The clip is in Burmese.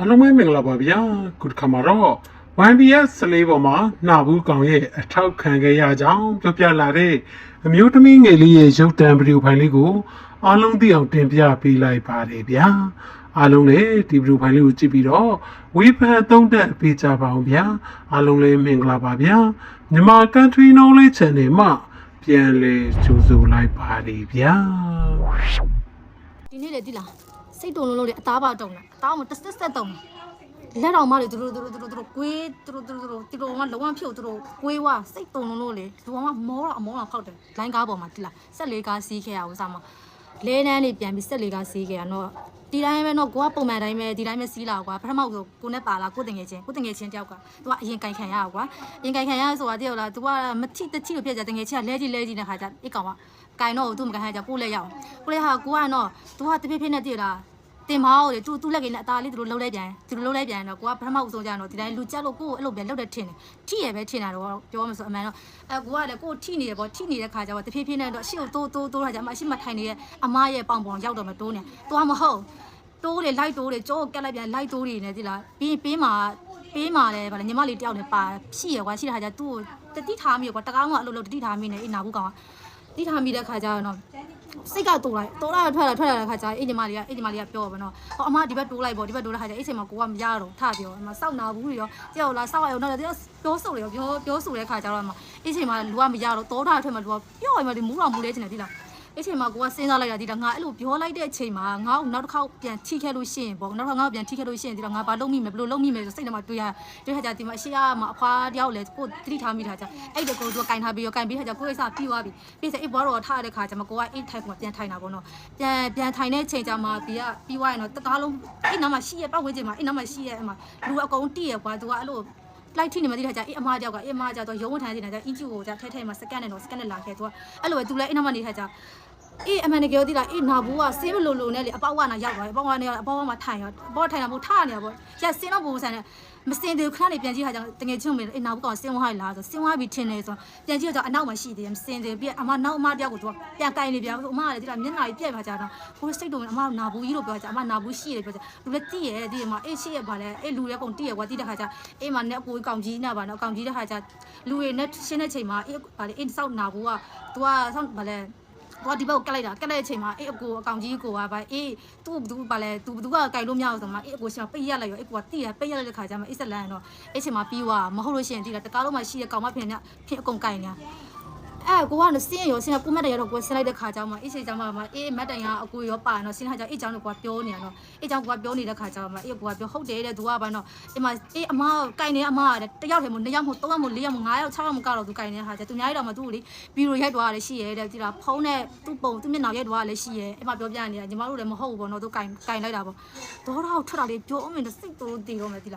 အားလုံးပဲမင်္ဂလာပါဗျာခုတစ်ခါမှာတော့ YBS စလေးပေါ်မှာနှာဘူးကောင်ရဲ့အထောက်ခံခဲ့ရကြောင်းပြောပြလာတဲ့အမျိုးသမီးငယ်လေးရဲ့ရုပ်တံဗီဒီယိုဖိုင်လေးကိုအားလုံးသိအောင်တင်ပြပေးလိုက်ပါတယ်ဗျာအားလုံးလည်းဒီဗီဒီယိုဖိုင်လေးကိုကြည့်ပြီးတော့ဝေဖန်သုံးသပ်ပေးကြပါအောင်ဗျာအားလုံးလည်းမင်္ဂလာပါဗျာမြန်မာ Country Knowledge Channel မှာပြန်လည်ကြိုဆိုလိုက်ပါတယ်ဗျာဒီနေ့လေတိလား စိတ်တုံလုံးလုံးလေအသားပါတုံတာအသားမတက်တက်တက်တုံလက်တော်မလေသူတို့သူတို့သူတို့သူတို့ကွေးသူတို့သူတို့သူတို့သူတို့ကလုံးဝဖြုတ်သူတို့ကွေးဝစိတ်တုံလုံးလုံးလေလူကမောတော့အမောတော့ဖောက်တယ်လိုင်းကားပေါ်မှာတိလားဆက်လေးကားစီးခဲ့ရအောင်စမှာ လဲနန်းလေးပြန်ပြီးဆက်လေးကားစီးခဲ့ရတော့ဒီတိုင်းပဲတော့ကိုကပုံမှန်တိုင်းပဲဒီတိုင်းပဲစီးလာကွာပထမဆိုကိုနဲ့ပါလာကိုတင်ငယ်ချင်းကိုတင်ငယ်ချင်းတယောက်ကသူကအရင်ကင်ခံရကွာအရင်ကင်ခံရဆိုတာတယောက်လားသူကမထိတချိလို့ပြကြတင်ငယ်ချင်းကလဲကြီးလဲကြီးတဲ့ခါကျအိတ်ကောင်ကကင်တော့သူမကန်ဟဲ့ကြကိုလက်ရောက်ကိုလက်ဟာကိုကတော့သူကတဖြည်းဖြည်းနဲ့တည်လား တင်မောင်းလေသူသူလက်ကလေးနဲ့အသားလေးသူတို့လှုပ်လိုက်ပြန်သူတို့လှုပ်လိုက်ပြန်တော့ကိုကပထမဦးဆုံးကြတော့ဒီတိုင်းလူကြက်လို့ကိုကိုအဲ့လိုပဲလှုပ်တဲ့ထင်တယ်ထိရပဲထင်တာတော့ပြောမှဆိုအမှန်တော့အဲကိုကလည်းကိုထိနေတယ်ပေါ့ထိနေတဲ့ခါကျတော့တဖြည်းဖြည်းနဲ့တော့ရှေ့ကိုတိုးတိုးတိုးလာကြမှာရှေ့မှာထိုင်နေရဲ့အမရဲ့ပေါင်ပေါင်ရောက်တော့မတိုးနေသွားမဟုတ်တိုးလေလိုက်တိုးလေကြောကက်လိုက်ပြန်လိုက်တိုးနေတယ်ဒီလားပြီးပေးမှာပေးမှာလဲဗါလေညီမလေးတယောက်နဲ့ပါရှိရကွာရှိတဲ့ခါကျသူ့ကိုတတိထားမိကွာတကောင်းကအလုပ်လုပ်တတိထားမိနေအေးနာဘူးကောင်ကတိထားမိတဲ့ခါကျတော့ စိတ်ကတိုးလိုက်တိုးလာထွက်လာထွက်လာတဲ့ခါကျရင်အေးညီမလေးကအေးညီမလေးကပြောပါတော့ဟောအမဒီဘက်တိုးလိုက်ပေါ့ဒီဘက်တိုးတဲ့ခါကျရင်အဲ့ချိန်မှာကိုကမရတော့ထပြောအမစောက်နာဘူးရောကြောက်လာစောက်ရအောင်တော့ပြောဆိုလေရောပြောပြောဆိုတဲ့ခါကျတော့အမအဲ့ချိန်မှာလူကမရတော့တောထားထွက်မှာလူကပြောရမှာဒီမူးတော်မူလဲချင်တယ်ဒီလား အဲ့ချိန်မှာကိုကစဉ်းစားလိုက်တာဒီလားငါအဲ့လိုပြောလိုက်တဲ့အချိန်မှာငါ့ကိုနောက်တစ်ခေါက်ပြန်ထိခဲ့လို့ရှိရင်ပေါ့နောက်တစ်ခေါက်ငါ့ကိုပြန်ထိခဲ့လို့ရှိရင်ဒီလားငါဘာလုပ်မိမယ်ဘယ်လိုလုပ်မိမယ်ဆိုစိတ်ထဲမှာတွေးရတွေးခါကျဒီမှာအရှိရမှာအဖွားတယောက်လေကိုတိထားမိတာကျအဲ့တကိုသူကကင်ထားပြီးရောကင်ပြီးခါကျကိုယ့်ရဲ့စားပြီးသွားပြီပြီးစေအေးဘောတော့ထားတဲ့ခါကျမှကိုကအိတ်ထိုင်ကပြန်ထိုင်တာပေါ့နော်ပြန်ပြန်ထိုင်တဲ့ချိန်ကျမှပြီးကပြီးသွားရင်တော့တကားလုံးအိတ်နားမှာရှိရပတ်ဝန်းကျင်မှာအိတ်နားမှာရှိရအမှလူအကုန်တိရကွာသူကအဲ့လိုလိုက်ထိနေမှတိထားကြအေးအမကြောက်ကအေးအမကြောက်တော့ရုံးဝထမ်းနေတာကြအင်ဂျီကိုကြထဲထဲမှာစကန်နဲ့တော့စကန်နဲ့လာခဲ့သူကအဲ့လိုပဲသူလည်းအိတ်နားမှာနေထားကြ အေးအမှန်တကယ်သိလားအေးနာဘူးကဆေးမလို့လို့နဲ့လေအပေါက်ကနာရောက်သွားတယ်အပေါက်ကနာအပေါက်ကမှထိုင်ရောအပေါက်ထိုင်တာမဟုတ်ထားနေတာပေါ့ရက်စင်းတော့ဘူးဆန်နဲ့မစင်သေးခဏနေပြန်ကြည့်ခါကျတငယ်ချင်းမေအေးနာဘူးကောင်စင်းဝါးလာဆိုစင်းဝါးပြီးထင်းနေဆိုပြန်ကြည့်တော့အနောက်မှာရှိသေးတယ်မစင်သေးပြီးအမနောက်အမတယောက်ကိုသူကပြန်ကင်နေပြန်ဆိုအမကလည်းဒီလားမျက်နှာကြီးပြက်ပါကြတော့ကိုစိတ်တုံအမနာဘူးကြီးလို့ပြောကြအမနာဘူးရှိတယ်ပြောကြလူလည်းတိရဲ့ဒီမှာအေးရှိရဲ့ဗာလဲအေးလူလည်းကုန်တိရဲ့ကွာတိတဲ့ခါကျအေးမနဲ့အကိုကောင်ကြီးနာပါနော်ကောင်ကြီးတဲ့ခါကျလူတွေနဲ့ရှင်းတဲ့ချိန်မှာအေးဗာလဲအေးစောက်နာဘူးက तू ကစောက်ဗာလဲ တော့ဒီဘက်ကကက်လိုက်တာကက်လိုက်တဲ့အချိန်မှာအေးအကိုအကောင်ကြီးကိုကပါအေးသူ့ဘူးပါလဲသူဘသူကကင်လို့မရအောင်ဆိုမှအေးအကိုရှင်ပိတ်ရက်လိုက်ရောအေးကိုကတိရပိတ်ရက်လိုက်တဲ့ခါကျမှအေးဆက်လန်းတော့အဲ့ချိန်မှာပြီးသွားမဟုတ်လို့ရှိရင်ဒီကတကားလုံးမှာရှိတဲ့ကောင်မဖင်နဲ့ဖင်အကုန်ကင်နေတာအဲ ကိုကတော့စင်းရောစင်းကကိုမတ်တရတော့ကိုဆင်းလိုက်တဲ့ခါကျမှအေးချိန်ကျမှမအေးမတ်တန်ကအကိုရောပါနော်စင်းခါကျအေးကြောင့်ကိုကပြောနေရတော့အေးကြောင့်ကိုကပြောနေတဲ့ခါကျမှအေးကိုကပြောဟုတ်တယ်တဲ့သူကဘာနော်အေးမအေးအမကင်နေအမကတယောက်တည်းမို့နှစ်ယောက်မို့သုံးယောက်မို့လေးယောက်မို့ငါးယောက်ခြောက်ယောက်မို့ကတော့သူကင်နေတဲ့ခါကျသူများရတော့မှသူ့ကိုလေဘီရိုရိုက်သွားရတယ်ရှိရဲတဲ့ဒီလားဖုန်းနဲ့သူ့ပုံသူ့မျက်နှာရိုက်သွားရတယ်ရှိရဲအဲ့မှာပြောပြနေတာညီမတို့လည်းမဟုတ်ဘူးပေါ့နော်သူကင်ကင်လိုက်တာပေါ့ဒေါ်တော့ထွက်တာလေးပြောအောင်မင်းစိတ်တိုးတည်တော့မယ်ဒီလား